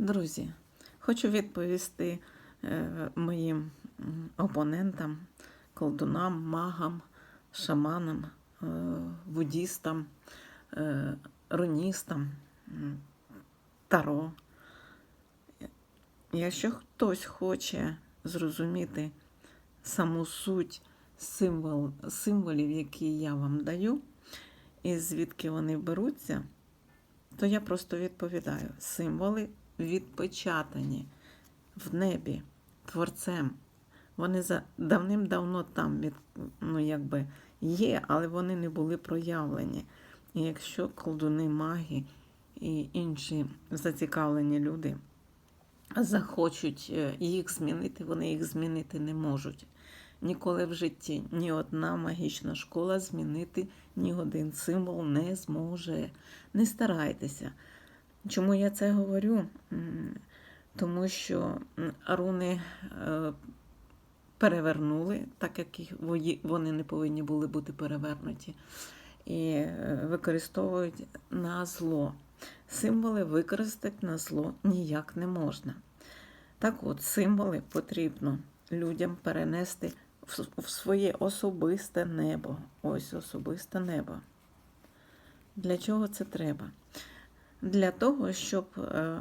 Друзі, хочу відповісти е, моїм опонентам, колдунам, магам, шаманам, е, буддістам, е, руністам, таро. Якщо хтось хоче зрозуміти саму суть символ, символів, які я вам даю, і звідки вони беруться, то я просто відповідаю: символи відпечатані в небі творцем. Вони за давним-давно там від, ну, якби є, але вони не були проявлені. І якщо колдуни, маги і інші зацікавлені люди захочуть е, їх змінити, вони їх змінити не можуть. Ніколи в житті ні одна магічна школа змінити ні один символ не зможе. Не старайтеся. Чому я це говорю? Тому що руни е, перевернули, так як вони не повинні були бути перевернуті, і е, використовують на зло. Символи використати на зло ніяк не можна. Так от, символи потрібно людям перенести в своє особисте небо. Ось особисте небо. Для чого це треба? Для того, щоб е,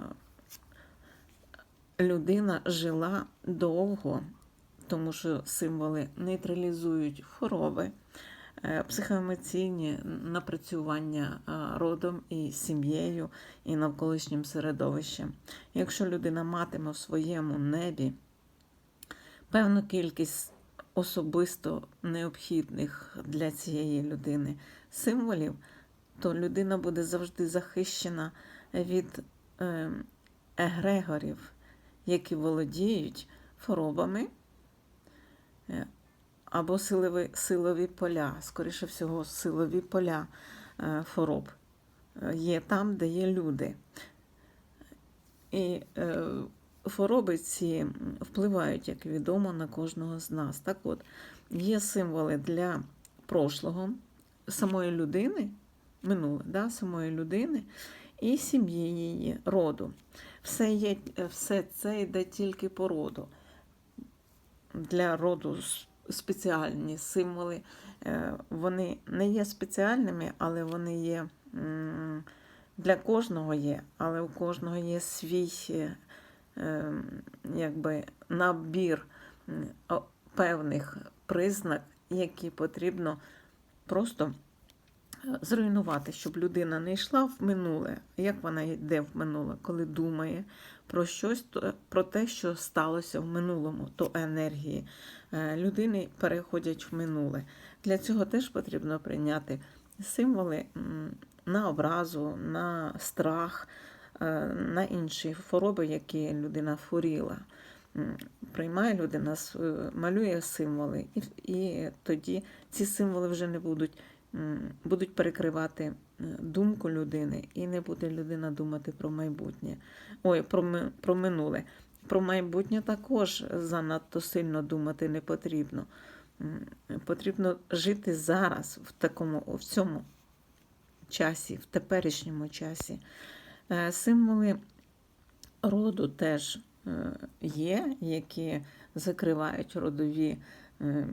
людина жила довго, тому що символи нейтралізують хвороби, е, психоемоційні напрацювання е, родом і сім'єю, і навколишнім середовищем. Якщо людина матиме в своєму небі певну кількість особисто необхідних для цієї людини символів, то людина буде завжди захищена від е, егрегорів, які володіють хворобами е, або силові, силові поля, скоріше всього, силові поля е, хвороб е, є там, де є люди. І хвороби ці впливають, як відомо, на кожного з нас. Так от, є символи для прошлого, самої людини, минуле, да, самої людини і сім'ї її, роду. Все, є, все це йде тільки по роду. Для роду спеціальні символи. Е, Вони не є спеціальними, але вони є для кожного є, але у кожного є свій е, е, якби, набір певних признак, які потрібно просто зруйнувати, щоб людина не йшла в минуле. Як вона йде в минуле, коли думає про щось, то- про те, що сталося в минулому, то енергії е, людини переходять в минуле. Для цього теж потрібно прийняти символи на образу, на страх, е, на інші хвороби, які людина хворіла. Приймає людина, малює символи, і, і тоді ці символи вже не будуть, будуть перекривати е, думку людини, і не буде людина думати про майбутнє. Ой, про, про минуле. Про майбутнє також занадто сильно думати не потрібно. Потрібно жити зараз, в такому, в цьому часі, в теперішньому часі. Е, Символи роду теж е, є, які закривають родові е,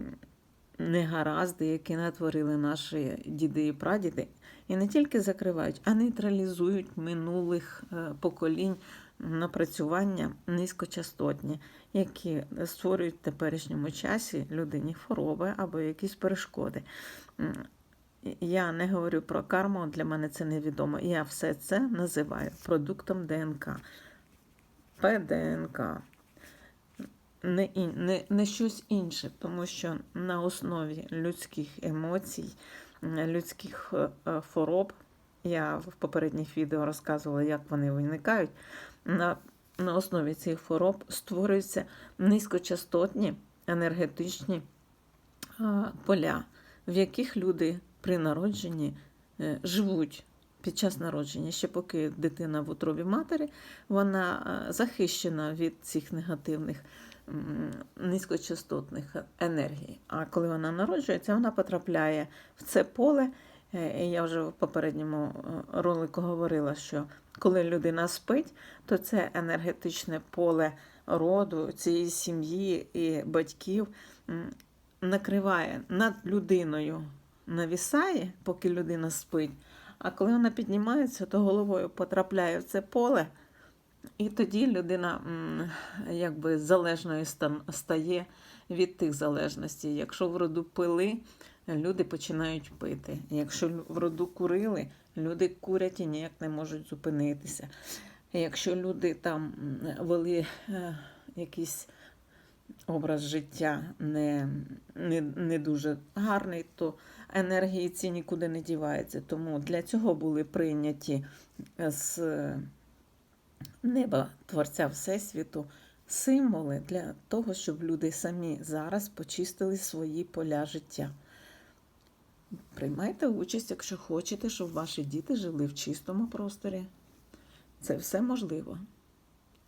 негаразди, які натворили наші діди і прадіди. І не тільки закривають, а нейтралізують минулих е, поколінь напрацювання низькочастотні, які створюють в теперішньому часі людині хвороби або якісь перешкоди. Я не говорю про карму, для мене це невідомо. Я все це називаю продуктом ДНК. ПДНК. Не, не, не щось інше, тому що на основі людських емоцій, людських е, е, хвороб, я в попередніх відео розказувала, як вони виникають. На, на основі цих хвороб створюються низькочастотні енергетичні поля, в яких люди при народженні е, живуть під час народження. Ще поки дитина в утробі матері, вона е, захищена від цих негативних низькочастотних енергій. А коли вона народжується, вона потрапляє в це поле, Е, Я вже в попередньому е, ролику говорила, що коли людина спить, то це енергетичне поле роду, цієї сім'ї і батьків накриває над людиною, навісає, поки людина спить. А коли вона піднімається, то головою потрапляє в це поле, і тоді людина якби залежною стає від тих залежностей. Якщо в роду пили, люди починають пити. Якщо в роду курили, люди курять і ніяк не можуть зупинитися. Якщо люди там вели е, якийсь образ життя не, не, не дуже гарний, то енергії ці нікуди не діваються. Тому для цього були прийняті з неба Творця Всесвіту символи для того, щоб люди самі зараз почистили свої поля життя. Приймайте участь, якщо хочете, щоб ваші діти жили в чистому просторі. Це все можливо.